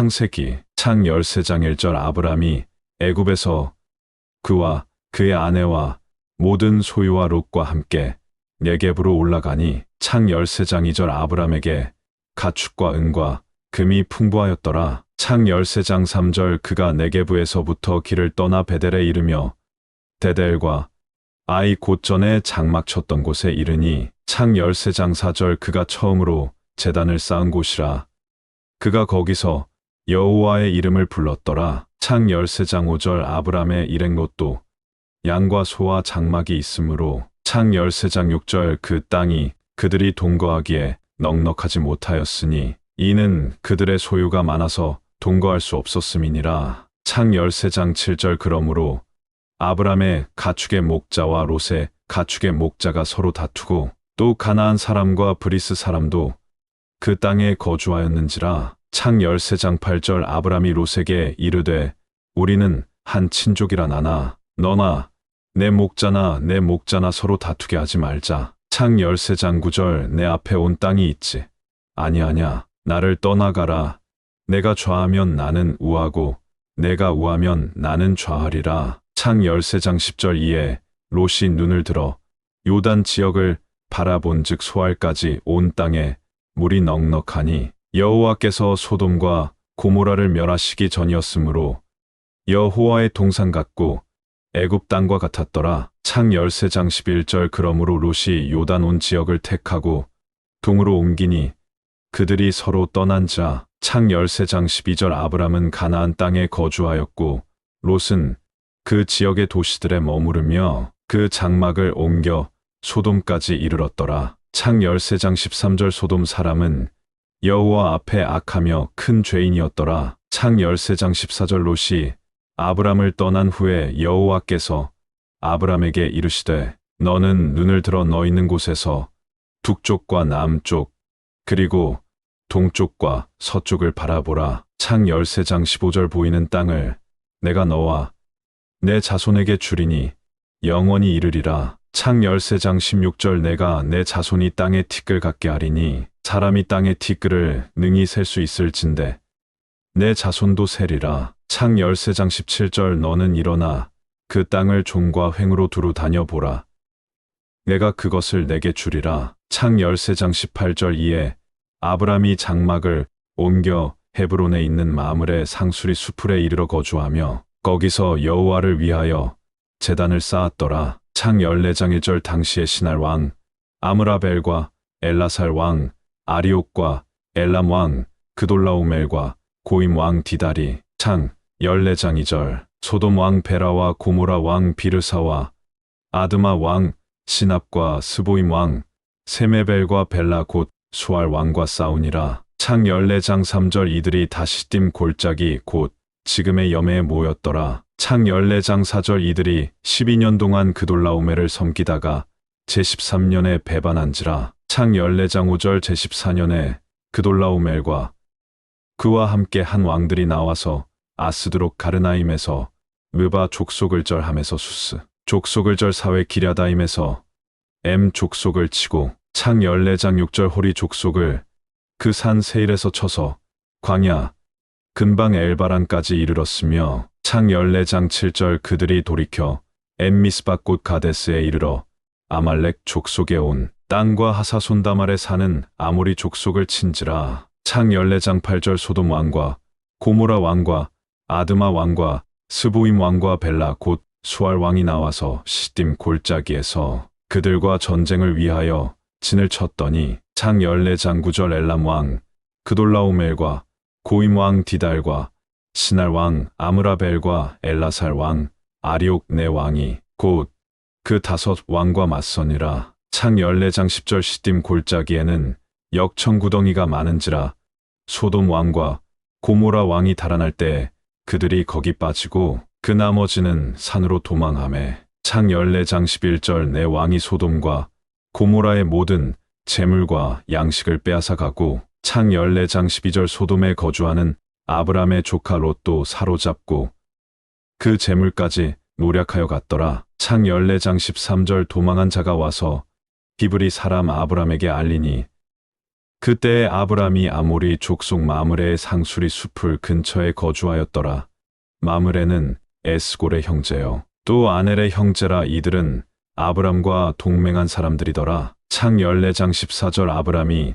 창세기 창 13장 1절 아브람이 애굽에서 그와 그의 아내와 모든 소유와 롯과 함께 네겝으로 올라가니 창 13장 2절 아브람에게 가축과 은과 금이 풍부하였더라. 창 13장 3절 그가 네게부에서부터 길을 떠나 베델에 이르며 데델과 아이 곧전에 장막 쳤던 곳에 이르니 창 13장 4절 그가 처음으로 재단을 쌓은 곳이라. 그가 거기서 여호와의 이름을 불렀더라. 창 13장 5절 아브람의 일행 롯도 양과 소와 장막이 있으므로 창 13장 6절 그 땅이 그들이 동거하기에 넉넉하지 못하였으니 이는 그들의 소유가 많아서 동거할 수 없었음이니라. 창 13장 7절 그러므로 아브람의 가축의 목자와 롯의 가축의 목자가 서로 다투고 또 가나안 사람과 브리스 사람도 그 땅에 거주하였는지라. 창 13장 8절 아브람이 롯에게 이르되 우리는 한 친족이라 나나 너나 내 목자나 내 목자나 서로 다투게 하지 말자. 창 13장 9절 내 앞에 온 땅이 있지. 아니하냐 나를 떠나가라. 내가 좌하면 나는 우하고 내가 우하면 나는 좌하리라. 창 13장 10절 이에 롯이 눈을 들어 요단 지역을 바라본즉 소알까지 온 땅에 물이 넉넉하니 여호와께서 소돔과 고모라를 멸하시기 전이었으므로 여호와의 동산 같고 애굽 땅과 같았더라. 창 13장 11절 그러므로 롯이 요단 온 지역을 택하고 동으로 옮기니 그들이 서로 떠난 자. 창 13장 12절 아브람은 가나안 땅에 거주하였고 롯은 그 지역의 도시들에 머무르며 그 장막을 옮겨 소돔까지 이르렀더라. 창 13장 13절 소돔 사람은 여호와 앞에 악하며 큰 죄인이었더라. 창 13장 14절 롯이 아브람을 떠난 후에 여호와께서 아브람에게 이르시되 너는 눈을 들어 너 있는 곳에서 북쪽과 남쪽 그리고 동쪽과 서쪽을 바라보라. 창 13장 15절 보이는 땅을 내가 너와 내 자손에게 주리니 영원히 이르리라. 창 13장 16절 내가 내 자손이 땅의 티끌 같게 하리니 사람이 땅의 티끌을 능히 셀 수 있을진데 내 자손도 세리라. 창 13장 17절 너는 일어나 그 땅을 종과 횡으로 두루 다녀보라. 내가 그것을 내게 주리라. 창 13장 18절 이에 아브람이 장막을 옮겨 헤브론에 있는 마물의 상수리 수풀에 이르러 거주하며 거기서 여호와를 위하여 제단을 쌓았더라. 창 14장 1절 당시의 신할 왕 아므라벨과 엘라살 왕 아리옥과 엘람 왕 그돌라오멜과 고임 왕 디다리 창 14장 2절 소돔 왕 베라와 고모라 왕 비르사와 아드마 왕 시납과 스보임 왕 세메벨과 벨라 곧 수알 왕과 싸우니라. 창 14장 3절 이들이 다시딤 골짜기 곧 지금의 염해에 모였더라 창 14장 4절 이들이 12년 동안 그돌라오멜을 섬기다가 제13년에 배반한지라 창 14장 5절 제14년에 그돌라오멜과 그와 함께 한 왕들이 나와서 아스드록 가르나임에서 므바 족속을 절하면서 수스 족속을 절 사회 기랴다임에서 엠 족속을 치고 창 14장 6절 호리 족속을 그 산 세일에서 쳐서 광야 근방 엘바란까지 이르렀으며 창 14장 7절 그들이 돌이켜 엠미스박 곳 가데스에 이르러 아말렉 족속에 온 땅과 하사손다말에 사는 아모리 족속을 친지라 창 14장 8절 소돔 왕과 고모라 왕과 아드마 왕과 스보임 왕과 벨라 곧 수알 왕이 나와서 시딤 골짜기에서 그들과 전쟁을 위하여 진을 쳤더니 창 14장 9절 엘람 왕 그돌라오멜과 고임 왕 디달과 신할 왕 아므라벨과 엘라살 왕 아리옥 네 왕이 곧 그 다섯 왕과 맞서니라. 창 14장 10절 시딤 골짜기에는 역청구덩이가 많은지라 소돔 왕과 고모라 왕이 달아날 때 그들이 거기 빠지고 그 나머지는 산으로 도망하매 창 14장 11절 내 왕이 소돔과 고모라의 모든 재물과 양식을 빼앗아 가고 창 14장 12절 소돔에 거주하는 아브람의 조카 롯도 사로잡고 그 재물까지 노력하여 갔더라. 창 14장 13절 도망한 자가 와서 히브리 사람 아브람에게 알리니 그때 아브람이 아모리 족속 마므레의 상수리 숲을 근처에 거주하였더라. 마므레는 에스골의 형제요. 또 아넬의 형제라 이들은 아브람과 동맹한 사람들이더라. 창 14장 14절 아브람이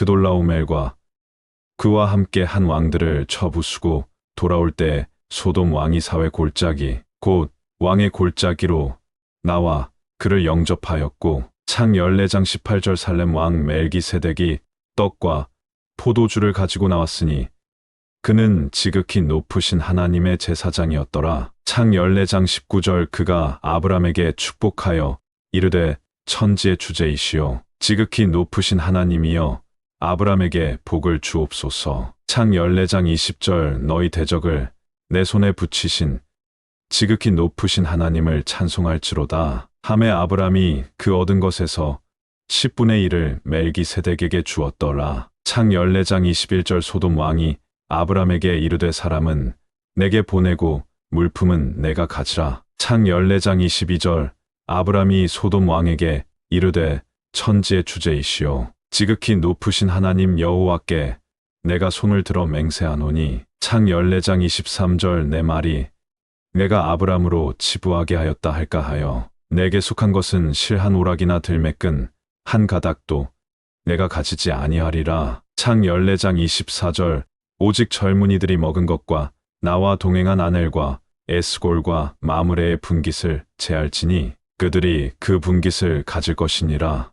그돌라오멜과 그와 함께 한 왕들을 쳐부수고 돌아올 때 소돔 왕이 사회 골짜기 곧 왕의 골짜기로 나와 그를 영접하였고 창 14장 18절 살렘 왕 멜기세덱이 떡과 포도주를 가지고 나왔으니 그는 지극히 높으신 하나님의 제사장이었더라. 창 14장 19절 그가 아브람에게 축복하여 이르되 천지의 주제이시오 지극히 높으신 하나님이여 아브람에게 복을 주옵소서. 창 14장 20절 너희 대적을 내 손에 붙이신 지극히 높으신 하나님을 찬송할지로다. 함에 아브람이 그 얻은 것에서 10분의 1을 멜기세덱에게 주었더라. 창 14장 21절 소돔 왕이 아브람에게 이르되 사람은 내게 보내고 물품은 내가 가지라. 창 14장 22절 아브람이 소돔 왕에게 이르되 천지의 주제이시오. 지극히 높으신 하나님 여호와께 내가 손을 들어 맹세하노니 창 14장 23절 내 말이 내가 아브람으로 치부하게 하였다 할까 하여 내게 속한 것은 실한 오락이나 들매끈 한 가닥도 내가 가지지 아니하리라. 창 14장 24절 오직 젊은이들이 먹은 것과 나와 동행한 아넬과 에스골과 마므레의 분깃을 제할지니 그들이 그 분깃을 가질 것이니라.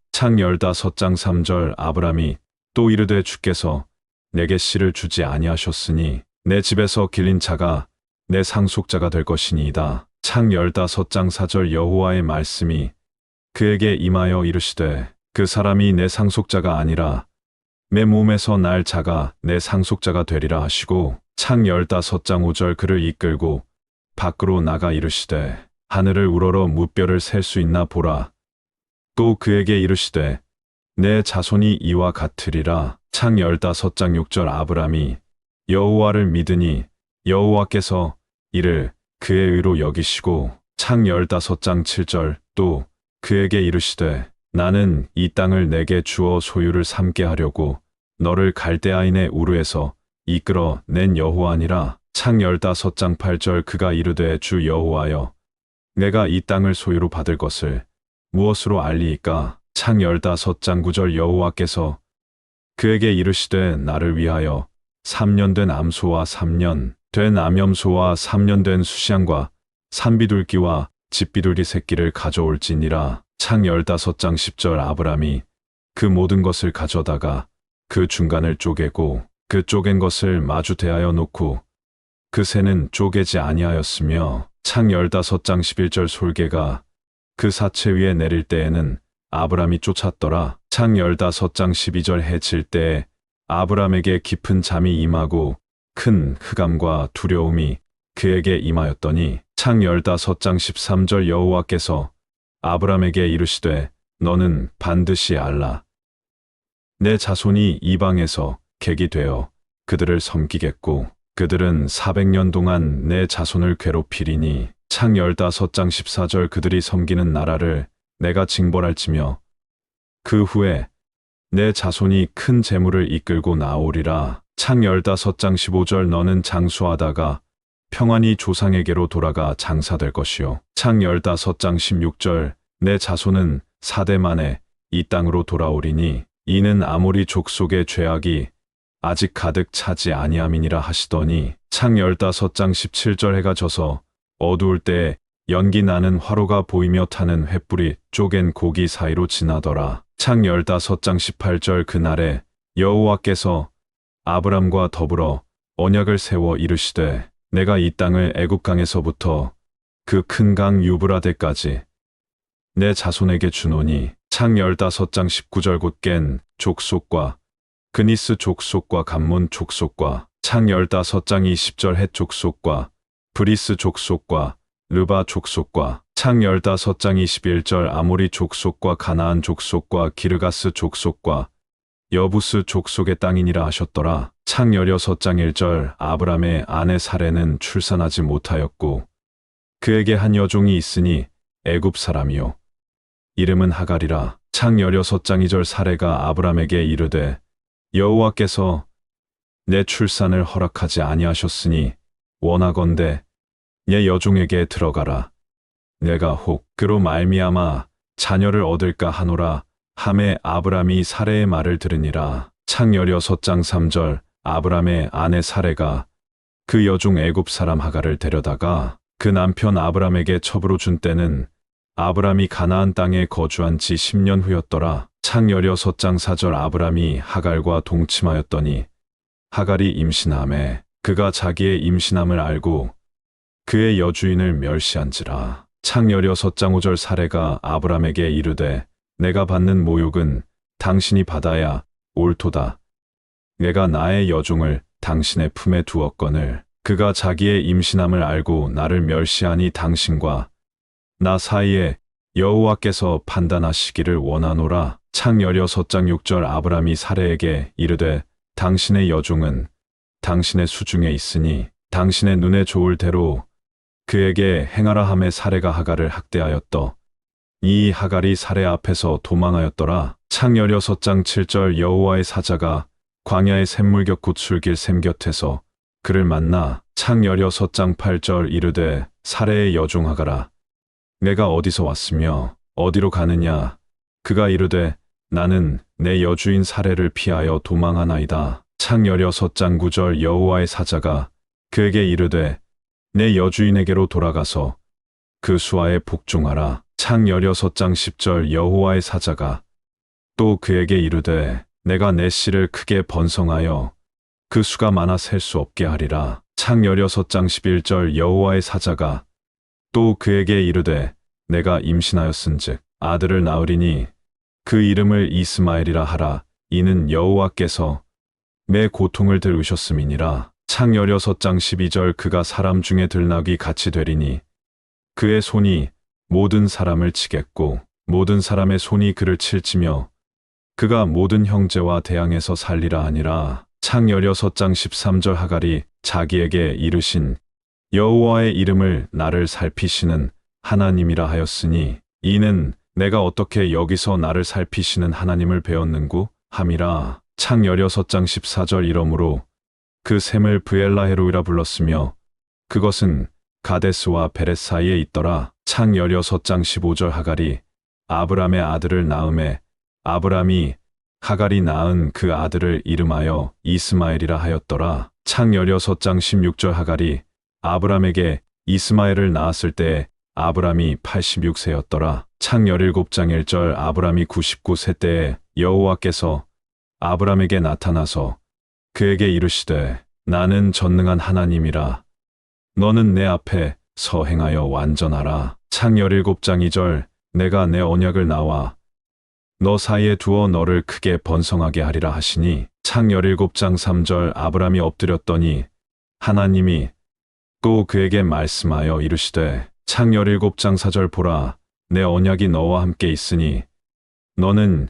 창 15장 3절 아브람이 또 이르되 주께서 내게 씨를 주지 아니하셨으니 내 집에서 길린 자가 내 상속자가 될 것이니이다. 창 15장 4절 여호와의 말씀이 그에게 임하여 이르시되 그 사람이 내 상속자가 아니라 내 몸에서 날 자가 내 상속자가 되리라 하시고 창 15장 5절 그를 이끌고 밖으로 나가 이르시되 하늘을 우러러 무뼈를 셀 수 있나 보라. 또 그에게 이르시되 내 자손이 이와 같으리라. 창 15장 6절 아브람이 여호와를 믿으니 여호와께서 이를 그의 의로 여기시고 창 15장 7절 또 그에게 이르시되 나는 이 땅을 내게 주어 소유를 삼게 하려고 너를 갈대아인의 우르에서 이끌어 낸 여호와니라 창 15장 8절 그가 이르되 주 여호와여 내가 이 땅을 소유로 받을 것을 무엇으로 알리이까? 창 15장 9절 여호와께서 그에게 이르시되 나를 위하여 3년 된 암소와 3년 된 암염소와 3년 된 수시양과 산비둘기와 집비둘기 새끼를 가져올지니라. 창 15장 10절 아브람이 그 모든 것을 가져다가 그 중간을 쪼개고 그 쪼갠 것을 마주 대하여 놓고 그 새는 쪼개지 아니하였으며 창 15장 11절 솔개가 그 사체 위에 내릴 때에는 아브람이 쫓았더라. 창 15장 12절 해칠 때에 아브람에게 깊은 잠이 임하고 큰 흑암과 두려움이 그에게 임하였더니 창 15장 13절 여호와께서 아브람에게 이르시되 너는 반드시 알라. 내 자손이 이방에서 객이 되어 그들을 섬기겠고 그들은 400년 동안 내 자손을 괴롭히리니 창 15장 14절 그들이 섬기는 나라를 내가 징벌할지며 그 후에 내 자손이 큰 재물을 이끌고 나오리라. 창 15장 15절 너는 장수하다가 평안히 조상에게로 돌아가 장사될 것이요. 창 15장 16절 내 자손은 사대 만에 이 땅으로 돌아오리니 이는 아모리 족속의 죄악이 아직 가득 차지 아니함이니라 하시더니 창 열다섯 장 17절 해가 져서 어두울 때에 연기 나는 화로가 보이며 타는 횃불이 쪼갠 고기 사이로 지나더라. 창 열다섯 장 18절 그날에 여호와께서 아브람과 더불어 언약을 세워 이르시되 내가 이 땅을 애굽 강에서부터 그 큰 강 유브라데까지 내 자손에게 주노니 창 열다섯 장 19절 곧깬 족속과 그니스 족속과 감몬 족속과 창 열다섯 장 20절 헷 족속과 브리스 족속과 르바 족속과 창 열다섯 장 21절 아모리 족속과 가나안 족속과 기르가스 족속과 여부스 족속의 땅이니라 하셨더라. 창 열여섯 장 1절 아브람의 아내 사레는 출산하지 못하였고 그에게 한 여종이 있으니 애굽 사람이요 이름은 하갈이라. 창 열여섯 장 2절 사레가 아브람에게 이르되 여호와께서 내 출산을 허락하지 아니하셨으니 원하건대 내 여종에게 들어가라. 내가 혹 그로 말미암아 자녀를 얻을까 하노라. 함에 아브람이 사레의 말을 들으니라. 창 열여섯 장 3절 아브람의 아내 사레가 그 여종 애굽 사람 하갈을 데려다가 그 남편 아브람에게 첩으로 준 때는 아브람이 가나안 땅에 거주한 지 10년 후였더라. 창 열여섯 장 4절 아브람이 하갈과 동침하였더니 하갈이 임신함에 그가 자기의 임신함을 알고 그의 여주인을 멸시한지라. 창 열여섯 장 5절 사례가 아브람에게 이르되 내가 받는 모욕은 당신이 받아야 옳도다. 내가 나의 여종을 당신의 품에 두었거늘 그가 자기의 임신함을 알고 나를 멸시하니 당신과 나 사이에 여호와께서 판단하시기를 원하노라. 창 열여섯 장 6절 아브람이 사례에게 이르되 당신의 여종은 당신의 수중에 있으니 당신의 눈에 좋을 대로 그에게 행하라 함에 사례가 하갈을 학대하였더. 이 하갈이 사례 앞에서 도망하였더라. 창 열여섯 장 7절 여호와의 사자가 광야의 샘물곁 곧술길 샘 곁에서 그를 만나 창 열여섯 장 8절 이르되 사례의 여종 하가라. 내가 어디서 왔으며 어디로 가느냐. 그가 이르되 나는 내 여주인 사례를 피하여 도망하나이다. 창 열여섯 장 9절 여호와의 사자가 그에게 이르되 내 여주인에게로 돌아가서 그 수하에 복종하라. 창 열여섯 장 10절 여호와의 사자가 또 그에게 이르되 내가 내 씨를 크게 번성하여 그 수가 많아 셀 수 없게 하리라. 창 열여섯 장 11절 여호와의 사자가 또 그에게 이르되 내가 임신하였은즉 아들을 낳으리니 그 이름을 이스마엘이라 하라. 이는 여호와께서 내 고통을 들으셨음이니라. 창 열여섯 장 12절 그가 사람 중에 들나귀 같이 되리니 그의 손이 모든 사람을 치겠고 모든 사람의 손이 그를 칠지며 그가 모든 형제와 대항해서 살리라 하니라. 창 열여섯 장 13절 하갈이 자기에게 이르신 여호와의 이름을 나를 살피시는 하나님이라 하였으니 이는 내가 어떻게 여기서 나를 살피시는 하나님을 배웠는구 함이라. 창 열여섯 장 14절 이러므로 그 샘을 브엘라헤로이라 불렀으며 그것은 가데스와 베렛 사이에 있더라. 창 열여섯 장 15절 하갈이 아브람의 아들을 낳음에 아브람이 하갈이 낳은 그 아들을 이름하여 이스마엘이라 하였더라. 창 열여섯 장 16절 하갈이 아브람에게 이스마엘을 낳았을 때 아브람이 86세였더라. 창 열일곱 장 1절 아브람이 99세 때에 여호와께서 아브람에게 나타나서 그에게 이르시되 나는 전능한 하나님이라 너는 내 앞에 서행하여 완전하라. 창 열일곱 장 2절 내가 내 언약을 나와 너 사이에 두어 너를 크게 번성하게 하리라 하시니 창 열일곱 장 3절 아브람이 엎드렸더니 하나님이 또 그에게 말씀하여 이르시되 창 열일곱 장 4절 보라 내 언약이 너와 함께 있으니 너는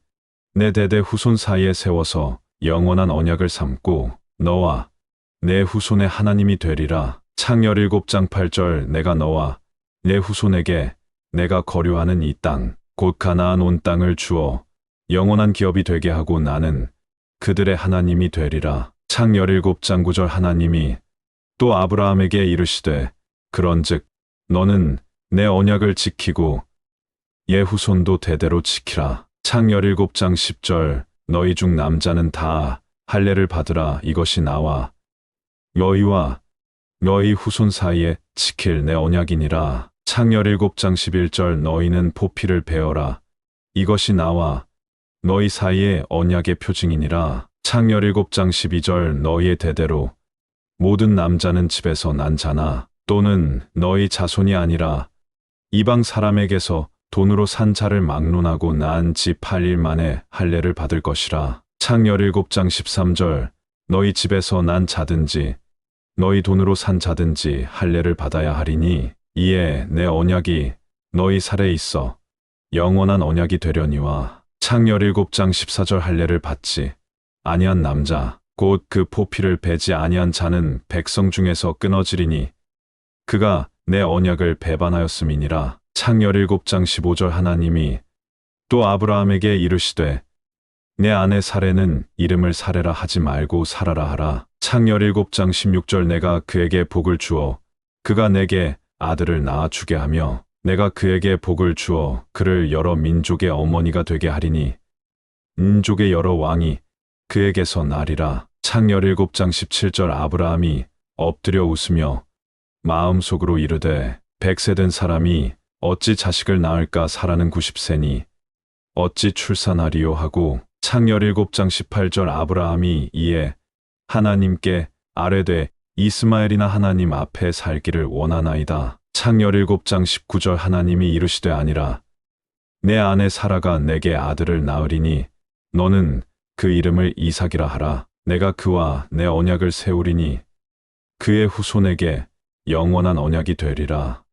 내 대대 후손 사이에 세워서 영원한 언약을 삼고 너와 내 후손의 하나님이 되리라. 창 17장 8절 내가 너와 내 후손에게 내가 거류하는 이 땅, 곧 가나안 온 땅을 주어 영원한 기업이 되게 하고 나는 그들의 하나님이 되리라. 창 17장 9절 하나님이 또 아브라함에게 이르시되 그런즉 너는 내 언약을 지키고 예 후손도 대대로 지키라. 창 17장 10절 너희 중 남자는 다 할례를 받으라 이것이 나와 너희와 너희 후손 사이에 지킬 내 언약이니라. 창 17장 11절 너희는 포피를 베어라 이것이 나와 너희 사이의 언약의 표징이니라. 창 17장 12절 너희의 대대로 모든 남자는 집에서 난 자나 또는 너희 자손이 아니라 이방 사람에게서 돈으로 산 자를 막론하고 낳은 지 8일 만에 할례를 받을 것이라. 창 17장 13절 너희 집에서 난 자든지 너희 돈으로 산 자든지 할례를 받아야 하리니 이에 내 언약이 너희 살에 있어 영원한 언약이 되려니와 창 17장 14절 할례를 받지 아니한 남자 곧 그 포피를 베지 아니한 자는 백성 중에서 끊어지리니 그가 내 언약을 배반하였음이니라. 창 17장 15절 하나님이 또 아브라함에게 이르시되 내 아내 사례는 이름을 사례라 하지 말고 살아라 하라. 창 17장 16절 내가 그에게 복을 주어 그가 내게 아들을 낳아 주게 하며 내가 그에게 복을 주어 그를 여러 민족의 어머니가 되게 하리니 민족의 여러 왕이 그에게서 나리라. 창 17장 17절 아브라함이 엎드려 웃으며 마음속으로 이르되 백세 된 사람이 어찌 자식을 낳을까 사라는 90세니 어찌 출산하리요 하고 창 17장 18절 아브라함이 이에 하나님께 아뢰되 이스마엘이나 하나님 앞에 살기를 원하나이다. 창 17장 19절 하나님이 이르시되 아니라 내 아내 사라가 내게 아들을 낳으리니 너는 그 이름을 이삭이라 하라. 내가 그와 내 언약을 세우리니 그의 후손에게 영원한 언약이 되리라.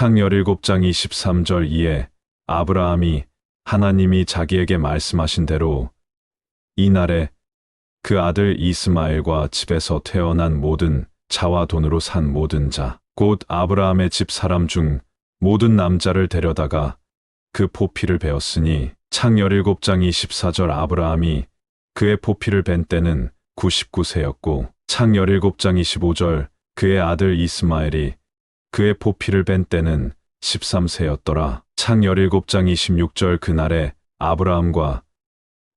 창 17장 23절 이에 아브라함이 하나님이 자기에게 말씀하신 대로 이날에 그 아들 이스마엘과 집에서 태어난 모든 자와 돈으로 산 모든 자, 곧 아브라함의 집 사람 중 모든 남자를 데려다가 그 포피를 베었으니 창 17장 24절 아브라함이 그의 포피를 벤 때는 99세였고 창 17장 25절 그의 아들 이스마엘이 그의 포피를 벤 때는 13세였더라. 창 17장 26절 그날에 아브라함과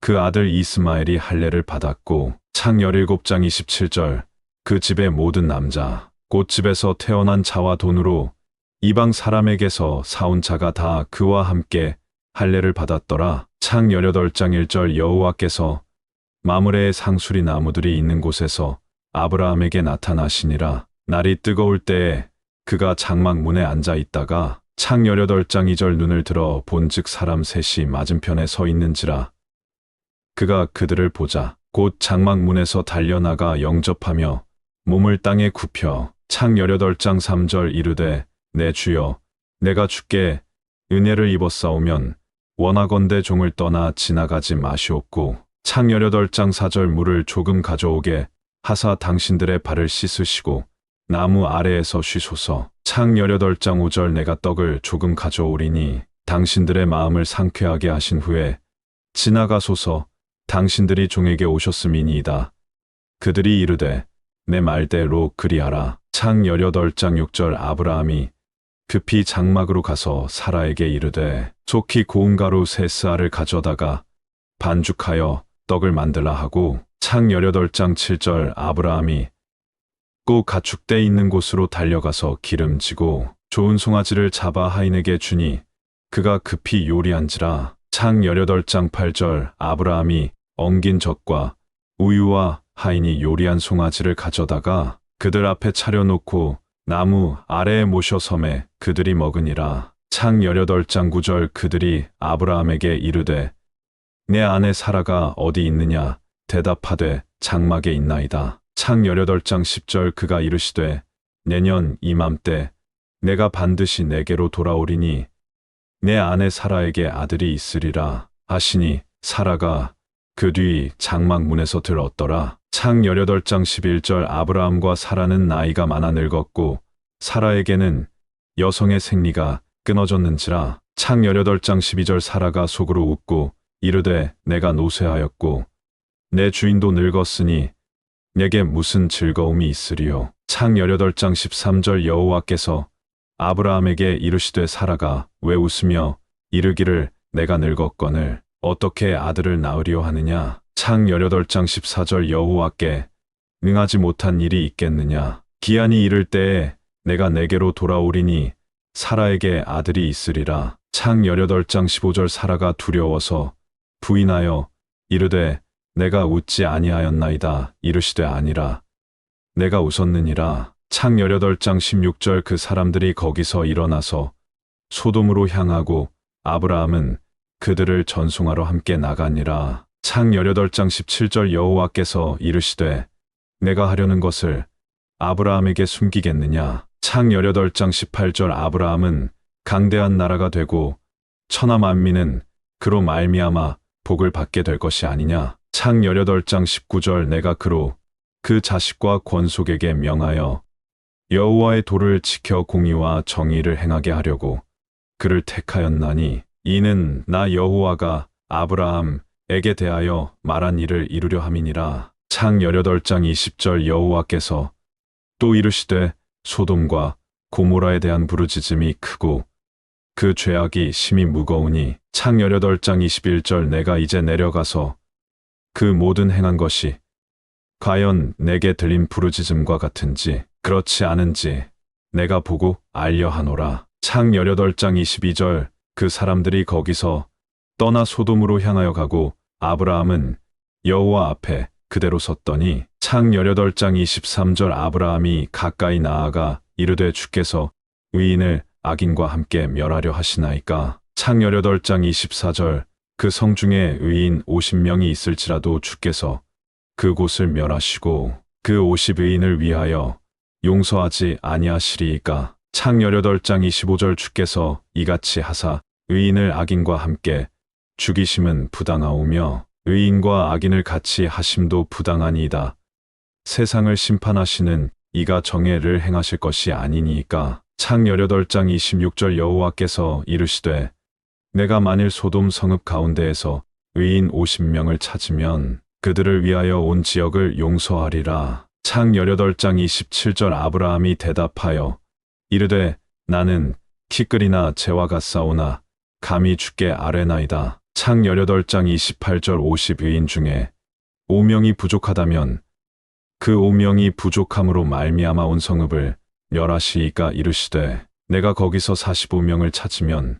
그 아들 이스마엘이 할례를 받았고 창 17장 27절 그 집의 모든 남자 곧 집에서 태어난 자와 돈으로 이방 사람에게서 사온 자가 다 그와 함께 할례를 받았더라. 창 18장 1절 여호와께서 마므레의 상수리 나무들이 있는 곳에서 아브라함에게 나타나시니라. 날이 뜨거울 때에 그가 장막 문에 앉아 있다가 창 18장 2절 눈을 들어 본즉 사람 셋이 맞은편에 서 있는지라. 그가 그들을 보자 곧 장막 문에서 달려나가 영접하며 몸을 땅에 굽혀 창 18장 3절 이르되 내 주여 내가 주께 은혜를 입었사오면 원하건대 종을 떠나 지나가지 마시옵고 창 18장 4절 물을 조금 가져오게 하사 당신들의 발을 씻으시고 나무 아래에서 쉬소서 창 18장 5절 내가 떡을 조금 가져오리니 당신들의 마음을 상쾌하게 하신 후에 지나가소서 당신들이 종에게 오셨음이니이다. 그들이 이르되 내 말대로 그리하라. 창 18장 6절 아브라함이 급히 장막으로 가서 사라에게 이르되 속히 고운 가루 세 스알을 가져다가 반죽하여 떡을 만들라 하고 창 18장 7절 아브라함이 꼭 가축대 있는 곳으로 달려가서 기름지고 좋은 송아지를 잡아 하인에게 주니 그가 급히 요리한지라 창 18장 8절 아브라함이 엉긴 젖과 우유와 하인이 요리한 송아지를 가져다가 그들 앞에 차려놓고 나무 아래에 모셔 섬에 그들이 먹으니라. 창 열여덟 장 구절 그들이 아브라함에게 이르되 내 아내 사라가 어디 있느냐 대답하되 장막에 있나이다. 창 열여덟 장 십절 그가 이르시되 내년 이맘때 내가 반드시 내게로 돌아오리니 내 아내 사라에게 아들이 있으리라 하시니 사라가 그 뒤 장막 문에서 들었더라. 창 열여덟 장 십일절 아브라함과 사라는 나이가 많아 늙었고 사라에게는 여성의 생리가 끊어졌는지라 창 열여덟 장 십이절 사라가 속으로 웃고 이르되 내가 노쇠하였고 내 주인도 늙었으니 내게 무슨 즐거움이 있으리요. 창 열여덟 장 십삼절 여호와께서 아브라함에게 이르시되 사라가 왜 웃으며 이르기를 내가 늙었거늘 어떻게 아들을 낳으려 하느냐. 창 열여덟 장 십사절 여호와께 능하지 못한 일이 있겠느냐. 기한이 이를 때에 내가 내게로 돌아오리니 사라에게 아들이 있으리라. 창 열여덟 장 십오절 사라가 두려워서 부인하여 이르되 내가 웃지 아니하였나이다. 이르시되 아니라 내가 웃었느니라. 창 열여덟 장 십육 절그 사람들이 거기서 일어나서 소돔으로 향하고 아브라함은 그들을 전송하러 함께 나가니라. 창 열여덟 장 십칠 절 여호와께서 이르시되 내가 하려는 것을 아브라함에게 숨기겠느냐. 창 열여덟 장 십팔 절 아브라함은 강대한 나라가 되고 천하 만민은 그로 말미암아 복을 받게 될 것이 아니냐. 창 열여덟 장 십구 절 내가 그로 그 자식과 권속에게 명하여 여호와의 도를 지켜 공의와 정의를 행하게 하려고 그를 택하였나니 이는 나 여호와가 아브라함에게 대하여 말한 일을 이루려 함이니라. 창 열여덟 장 이십 절 여호와께서 또 이르시되 소돔과 고모라에 대한 부르짖음이 크고 그 죄악이 심히 무거우니 창 열여덟 장 이십일 절 내가 이제 내려가서 그 모든 행한 것이 과연 내게 들린 부르짖음과 같은지 그렇지 않은지 내가 보고 알려 하노라. 창 열여덟 장 이십이 절그 사람들이 거기서 떠나 소돔으로 향하여 가고 아브라함은 여호와 앞에 그대로 섰더니 창 열여덟 장 이십삼 절 아브라함이 가까이 나아가 이르되 주께서 의인을 악인과 함께 멸하려 하시나이까 창 열여덟 장 이십사 절 그 성 중에 의인 오십 명이 있을지라도 주께서 그곳을 멸하시고 그 오십 의인을 위하여 용서하지 아니하시리이까 창 열여덟 장 25절 주께서 이같이 하사 의인을 악인과 함께 죽이심은 부당하오며 의인과 악인을 같이 하심도 부당하니이다. 세상을 심판하시는 이가 정의를 행하실 것이 아니니이까 창 열여덟 장 26절 여호와께서 이르시되 내가 만일 소돔 성읍 가운데에서 의인 50명을 찾으면 그들을 위하여 온 지역을 용서하리라. 창 열여덟 장 27절 아브라함이 대답하여 이르되 나는 키끌이나 재와 같사오나 감히 주께 아뢰나이다. 창 열여덟 장 28절 50의인 중에 5명이 부족하다면 그 5명이 부족함으로 말미암아 온 성읍을 멸하시이까 이르시되 내가 거기서 45명을 찾으면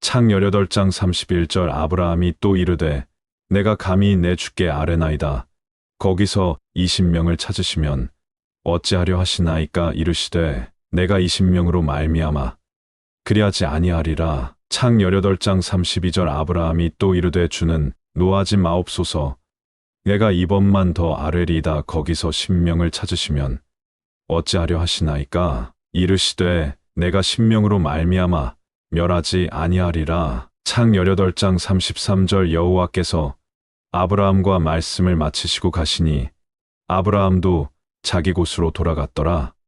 창 열여덟 장 31절 아브라함이 또 이르되 내가 감히 내 주께 아뢰나이다. 거기서 20명을 찾으시면 어찌하려 하시나이까 이르시되 내가 20명으로 말미암아 그리하지 아니하리라. 창 열여덟 장 32절 아브라함이 또 이르되 주는 노하지 마옵소서 내가 이번만 더 아뢰리이다 거기서 10명을 찾으시면 어찌하려 하시나이까 이르시되 내가 10명으로 말미암아 멸하지 아니하리라. 창 열여덟 장 33절 여호와께서 아브라함과 말씀을 마치시고 가시니 아브라함도 자기 곳으로 돌아갔더라.